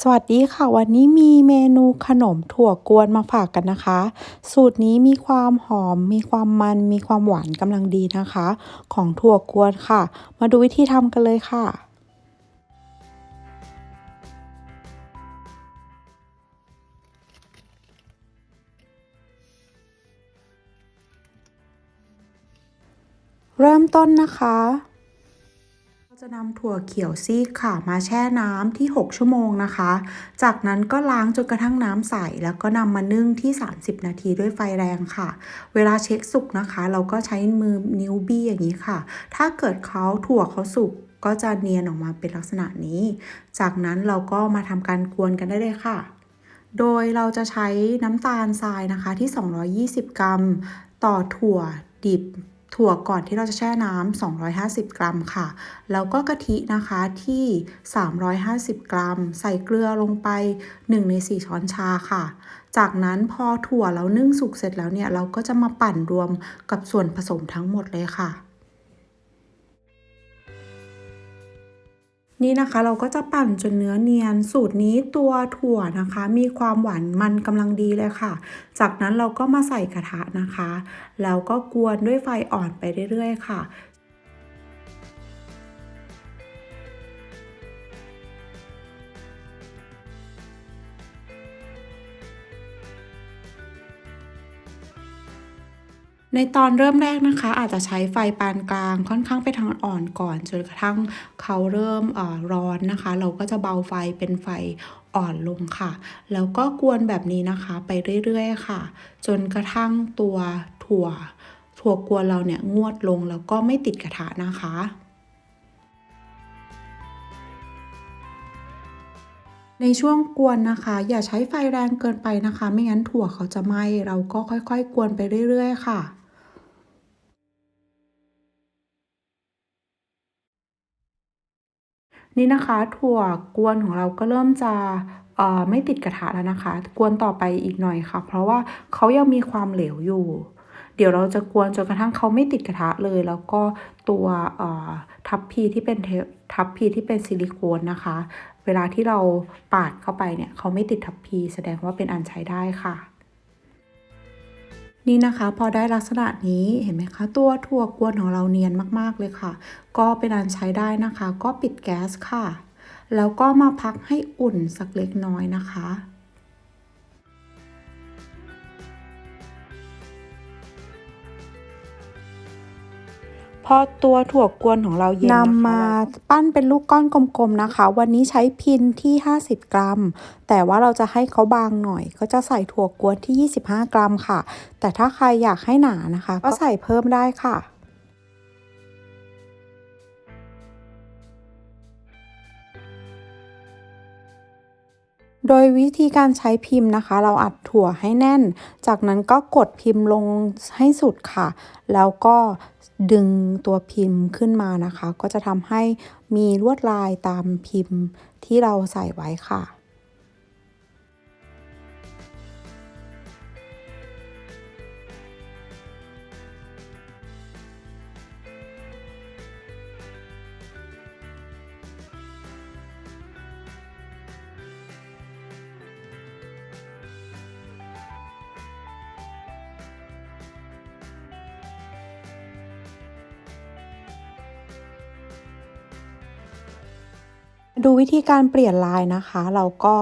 สวัสดีค่ะวันนี้มีเมนูขนมถั่วกวนมาฝากกันนะคะ สูตรนี้มีความหอม มีความมันมีความหวานกำลังดีนะคะ ของถั่วกวนค่ะ มาดูวิธีทำกันเลยค่ะ เริ่มต้นนะคะ จะนำถั่วเขียวซีกค่ะมาแช่น้ำที่ 6 ชั่วโมงนะคะ จากนั้นก็ล้างจนกระทั่งน้ำใส แล้วก็นำมานึ่งที่ 30 นาทีด้วยไฟแรงค่ะ เวลาเช็คสุกนะคะ เราก็ใช้มือนิ้วบี้อย่างนี้ค่ะ ถ้าเกิดเขาถั่วเขาสุกก็จะเนียนออกมาเป็นลักษณะนี้ จากนั้นเราก็มาทำการกวนกันได้เลยค่ะ โดยเราจะใช้น้ำตาลทรายนะคะที่ 220 กรัม ต่อถั่วดิบ ถั่วก่อนที่เราจะแช่น้ำ250 กรัมค่ะ แล้วก็กะทินะคะที่ 350 กรัม ใส่เกลือลงไป 1 ใน 4 ช้อนชาค่ะ จากนั้นพอถั่วเรานึ่งสุกเสร็จแล้วเนี่ย เราก็จะมาปั่นรวมกับส่วนผสมทั้งหมดเลยค่ะ นี่นะคะเราก็จะปั่นจนเนื้อเนียน สูตรนี้ตัวถั่วนะคะ มีความหวานมันกำลังดีเลยค่ะ จากนั้นเราก็มาใส่กระทะนะคะ แล้วก็กวนด้วยไฟอ่อนไปเรื่อยๆ ค่ะ ในตอนเริ่มแรกนะคะ อาจจะใช้ไฟปานกลางค่อนข้างไปทางอ่อนก่อนจนกระทั่งเขาเริ่มร้อนนะคะ เราก็จะเบาไฟเป็นไฟอ่อนลงค่ะ แล้วก็กวนแบบนี้นะคะไปเรื่อยๆค่ะ จนกระทั่งตัวถั่ว ถั่วกวนเราเนี่ยงวดลงแล้วก็ไม่ติดกระทะนะคะในช่วงกวนนะคะ อย่าใช้ไฟแรงเกินไปนะคะ ไม่งั้นถั่วเขาจะไหม้เราก็ค่อยๆ กวนไปเรื่อย ๆ ค่ะ นี่นะคะถั่วกวนของเราก็เริ่มจะไม่ติดกระทะแล้วนะคะ กวนต่อไปอีกหน่อยค่ะ เพราะว่าเขายังมีความเหลวอยู่ เดี๋ยวเราจะกวนจนกระทั่งเขาไม่ติดกระทะเลย แล้วก็ตัวทับพีที่เป็นทับพีที่เป็นซิลิโคนนะคะ เวลาที่เราปาดเข้าไปเนี่ยเขาไม่ติดทับพีแสดงว่าเป็นอันใช้ได้ค่ะ นี่นะคะพอได้ลักษณะนี้เห็นไหมคะ ตัวถั่วกวนของเราเนียนมากๆเลยค่ะ ก็เป็นอันใช้ได้นะคะ ก็ปิดแก๊สค่ะ แล้วก็มาพักให้อุ่นสักเล็กน้อยนะคะ พอตัวถั่วกวนของเราเย็นนำมาปั้นเป็นลูกก้อนกลมๆนะคะ วันนี้ใช้พินที่ 50 กรัม แต่ว่าเราจะให้เขาบางหน่อย ก็จะใส่ถั่วกวนที่ 25 กรัมค่ะ แต่ถ้าใครอยากให้หนานะคะ ก็ใส่เพิ่มได้ค่ะโดยวิธีการใช้พิมพ์นะคะ เราอัดถั่วให้แน่น จากนั้นก็กดพิมพ์ลงให้สุดค่ะ แล้วก็ ดึงตัวพิมพ์ขึ้นมานะคะ ก็จะทำให้มีลวดลายตามพิมพ์ที่เราใส่ไว้ค่ะ ดูวิธีการเปลี่ยนลายนะคะ เราก็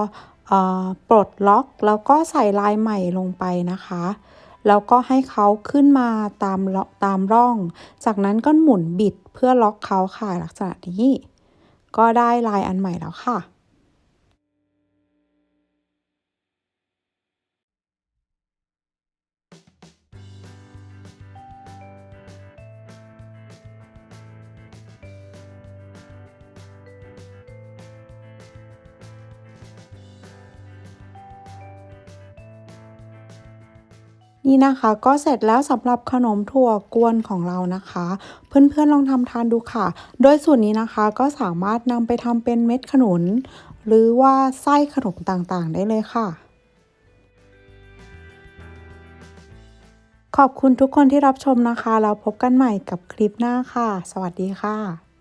ปลดล็อกแล้วก็ใส่ลายใหม่ลงไปนะคะ แล้วก็ให้เขาขึ้นมาตามตามร่อง จากนั้นก็หมุนบิดเพื่อล็อกเขาค่ะลักษณะนี้ ก็ได้ลายอันใหม่แล้วค่ะ นี่นะคะก็เสร็จแล้วสำหรับขนมถั่วกวนของเรานะคะ เพื่อนๆลองทำทานดูค่ะ โดยสูตรนี้นะคะก็สามารถนำไปทำเป็นเม็ดขนุน หรือว่าไส้ขนมต่างๆ ได้เลยค่ะ ขอบคุณทุกคนที่รับชมนะคะ แล้วพบกันใหม่กับคลิปหน้าค่ะ สวัสดีค่ะ